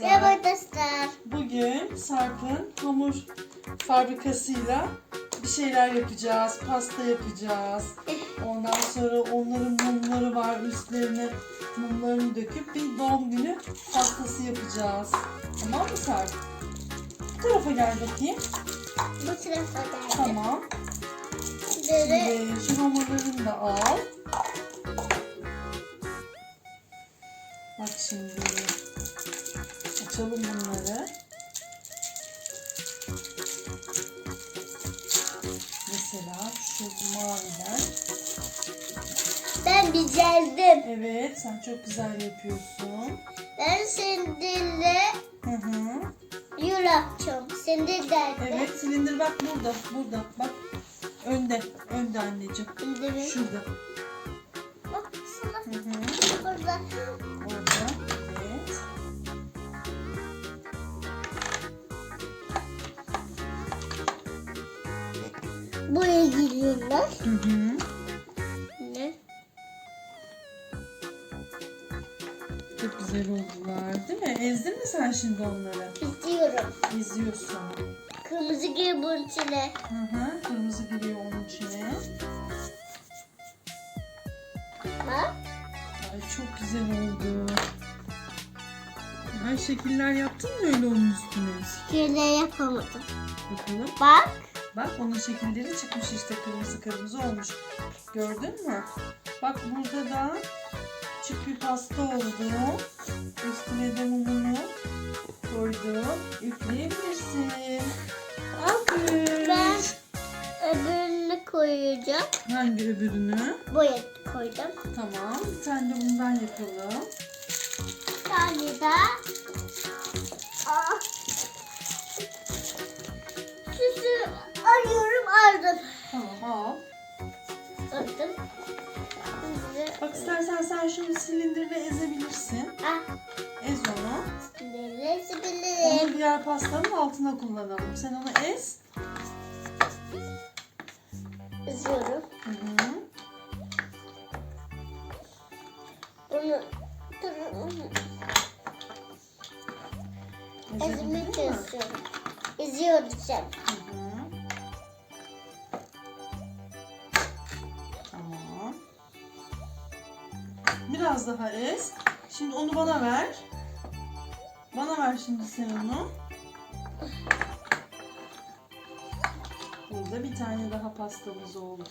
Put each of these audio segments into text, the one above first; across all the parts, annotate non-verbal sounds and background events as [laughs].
Merhaba arkadaşlar. Bugün Sarp'ın hamur fabrikasıyla bir şeyler yapacağız. Pasta yapacağız. [laughs] Ondan sonra onların mumları var. Üstlerine mumlarını döküp bir doğum günü pastası yapacağız. Tamam mı Sarp? Bu tarafa gel bakayım. Bu tarafa geldim. Tamam. Şimdi şu hamurlarını da al. Bak şimdi. Açalım bunları. Mesela şu maviden. ben biceldim. Evet sen çok güzel yapıyorsun. Ben seninle Hı hı. yul yapacağım. Sen de derdin. Evet silindir bak burada. Burada bak. Önde. Önde anneciğim. Şurada. Bak sana Hı hı. burada. Buraya giriyorlar. Hı hı. Ne? Çok güzel oldular değil mi? Ezdin mi sen şimdi onları? İstiyorum. Eziyorsun. Kırmızı gir bunun içine. Hı hı. Kırmızı giriyor onun içine. Bak. Ay çok güzel oldu. Ay şekiller yaptın mı öyle onun üstüne? Şöyle yapamadım. Bakalım. Bak. Bak onun şekilleri çıkmış işte kırmızı kırmızı olmuş. Gördün mü? Bak burada da küçük bir pasta oldu. Üstüne de mumunu koydum. Üfleyebilirsin. Alkış. Ben öbürünü koyacağım. Hangi öbürünü? Boya koydum. Tamam. Bir tane de bundan yapalım. Bir tane daha. Aa. Al. Bak istersen sen şunu silindirle ezebilirsin. ah, Ez onu. neresi Onu bilirim. diğer pastanın altına kullanalım. Sen onu ez. Üzüyorum. Hı hı. Bunu ezmek istiyorum. İzliyorum sen. Hı onu bana ver. Bana ver şimdi sen onu. Burada bir tane daha pastamız oldu.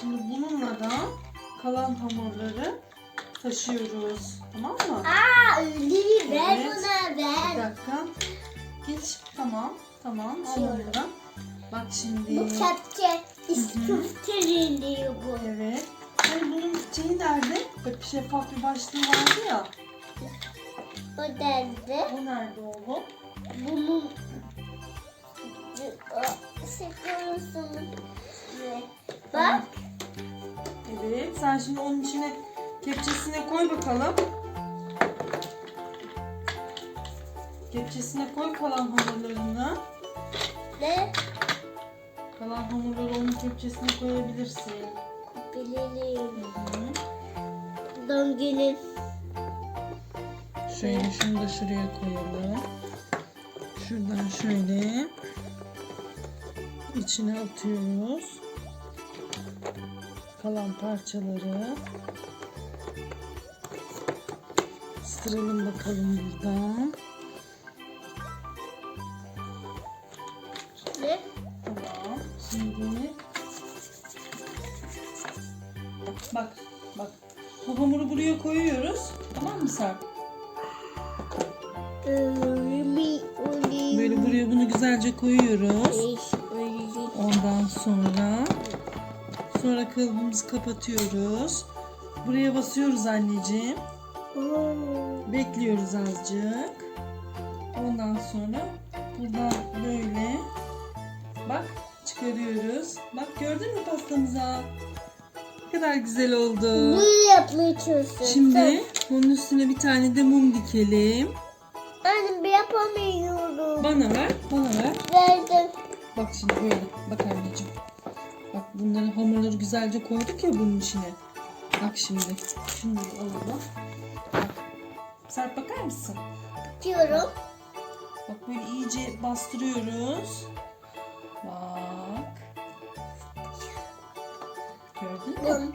Şimdi bununla da kalan hamurları taşıyoruz. Tamam mı? Aa öyle ver Evet. buna Bir ver. dakika. Geç. Tamam. Tamam. Da. Bak şimdi. Bu kepçe iskufterin diyor bu. Evet. Hani bunun şeyi nerede? Bak şeffaf bir başlığı vardı ya. O derdi. O nerede oğlum? Bunun sekiyorsunuz. Bak. Evet. Sen şimdi onun içine kepçesine koy bakalım. Kepçesine koy kalan hamurlarını. Ne? Kalan hamurları onun kepçesine koyabilirsin. Hı. Doğum günün. Şöyle şunu da şuraya koyalım. Şuradan şöyle içine atıyoruz. Kalan parçaları. Sıralım bakalım buradan. Ne? Tamam. Şimdi bak bak bu hamuru buraya koyuyoruz. Tamam mı Sarp? Böyle buraya bunu güzelce koyuyoruz. Ondan sonra sonra kalıbımızı kapatıyoruz. Buraya basıyoruz anneciğim. Bekliyoruz azıcık. Ondan sonra buradan böyle bak çıkarıyoruz. Bak gördün mü pastamıza? Ne kadar güzel oldu. Bunu yapmaya çalışıyorum. Şimdi bunun üstüne bir tane de mum dikelim. Annem bir yapamıyorum. Bana ver, bana ver. Verdim. Bak şimdi böyle. Bak anneciğim. Bak bunları hamurları güzelce koyduk ya bunun içine. Bak şimdi. Şunları alalım. Bak. Sarp bakar mısın? Diyorum. Bak böyle iyice bastırıyoruz. Bum.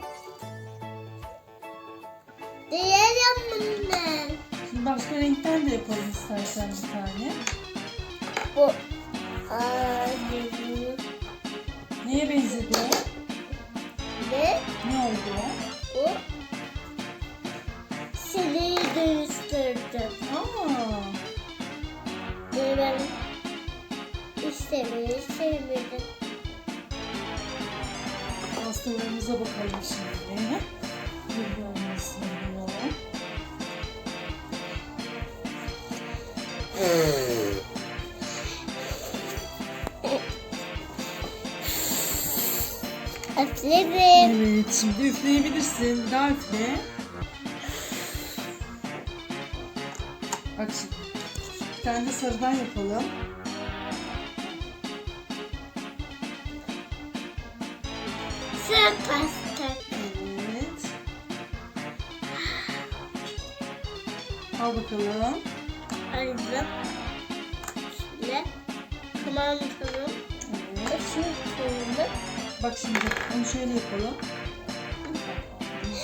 Diğer yanından. Şimdi başka renkten de yapalım istersen bir tane. Bu. Aa. Neye benzedi o? Ne? Ne oldu o? Bu. Seni dönüştürdüm. Aa, ben istemeyi sevmedim. Pastalarımıza bakalım şimdi. Böyle olmasın. Evet, şimdi üfleyebilirsin. Bir daha üfle. Bak şimdi. Bir tane de sarıdan yapalım. Sen pasta. Evet. Al bakalım. Aldım. Şöyle. Tamam tamam. Evet. Açık koydum. Bak şimdi onu şöyle yapalım.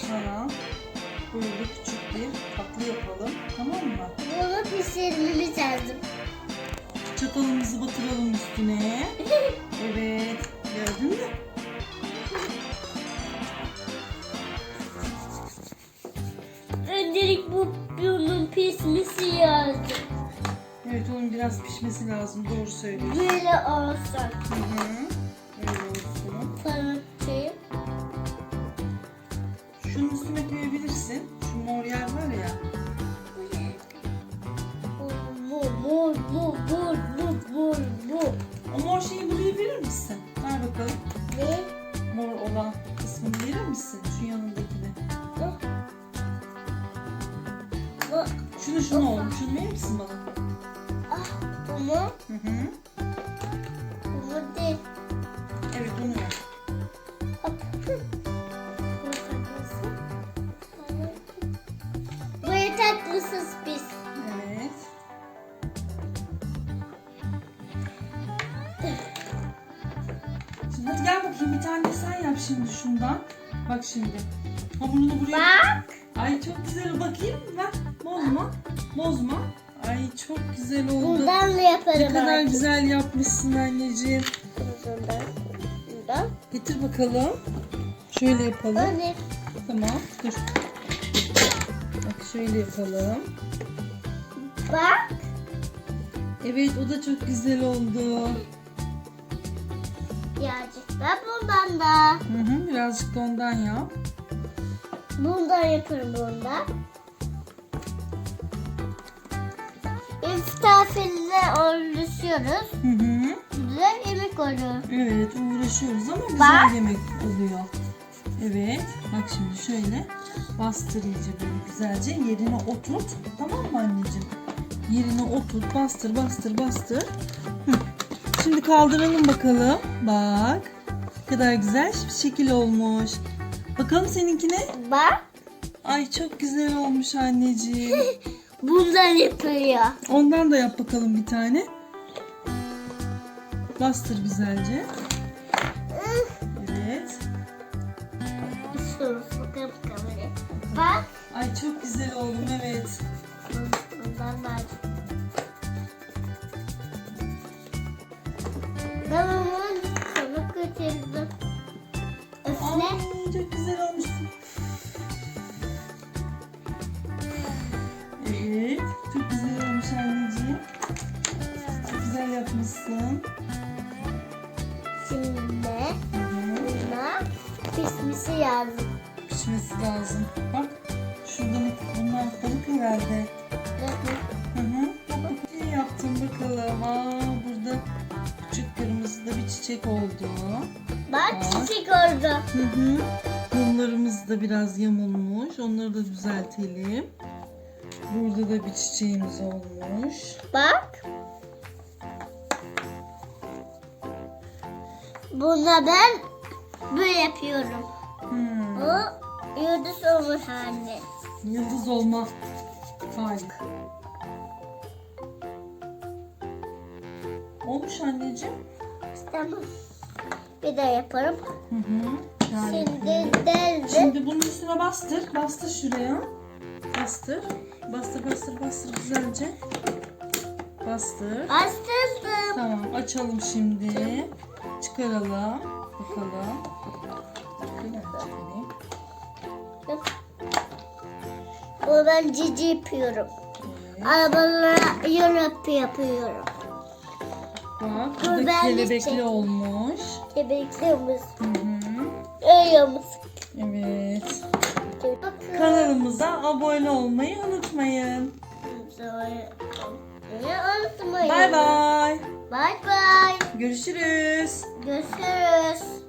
Sana böyle küçük bir tatlı yapalım. Tamam mı? Bunu pişirmemiz lazım. Çatalımızı batıralım üstüne. Pişmesi lazım. Doğru söylüyorsun. Böyle olsa. Hı hı. Öyle olsun. Tanıtayım. Şunun üstüne koyabilirsin. Şu mor yer var ya. Bu bu bu bu bu bu bu bu. O mor şeyi buraya verir misin? Ver bakalım. Ne? Mor olan kısmını verir misin? Şu yanındakini. Bu. Bu. Şunu şunu oğlum. Şunu verir misin bana? Mu? Hı hı. Bu değil. Evet onu ver. Hop. Bu tatlısı. Bu tatlısız biz. Evet. Şimdi hadi gel bakayım bir tane sen yap şimdi şundan. Bak şimdi. Hamurunu buraya... Bak. Ay çok güzel bakayım. Bak bozma. Bozma. Ay çok güzel oldu. Bundan da yaparım. Ne kadar artık. güzel yapmışsın anneciğim. Bundan. Bundan. Getir bakalım. Şöyle yapalım. Öyle. Tamam dur. Bak şöyle yapalım. Bak. Evet o da çok güzel oldu. Birazcık da bundan da. Hı hı, birazcık da ondan yap. Bundan yaparım bundan. İftafille uğraşıyoruz. Hı hı. Güzel yemek oluyor. Evet uğraşıyoruz ama güzel Bak. yemek oluyor. Evet bak şimdi şöyle bastır iyice böyle güzelce yerine oturt. Tamam mı anneciğim? Yerine oturt bastır bastır bastır. Hı. Şimdi kaldıralım bakalım. Bak ne kadar güzel bir şekil olmuş. Bakalım seninkine. Bak. Ay çok güzel olmuş anneciğim. [laughs] Bundan yapılıyor. Ondan da yap bakalım bir tane. Bastır güzelce. Evet. Bak. Ay çok güzel oldum evet. Bundan da. Ben onu sana kaçırdım. Üfle. Ay çok güzel olmuşsun. Pişmesi lazım. Pişmesi lazım. Bak şuradan bunlar balık herhalde. Hı hı. Ne yaptın bakalım. Aa burada küçük kırmızı da bir çiçek oldu. Bak Bak. çiçek oldu. Hı hı. Mumlarımız da biraz yamulmuş. Onları da düzeltelim. Burada da bir çiçeğimiz olmuş. Bak. Buna ben böyle yapıyorum. Hmm. Bu yıldız olmuş anne. Yıldız olma Kalp. Olmuş anneciğim. Tamam. Bir de yaparım. Hı hı. Yani- Şimdi deldi. Şimdi bunun üstüne bastır. Bastır şuraya. Bastır. Bastır bastır bastır güzelce. Bastır. Bastırdım. Tamam açalım şimdi. Çıkaralım. Bakalım. Bu ben cici yapıyorum. Evet. Arabalara yön yapıyorum. Bak bu da kelebekli çekeyim. olmuş. Kebekliğimiz. Hı hı. Öyle Evet. Bakın. Kanalımıza abone olmayı unutmayın. Unutmayın. Bay bay. Bay bay. Görüşürüz. Görüşürüz.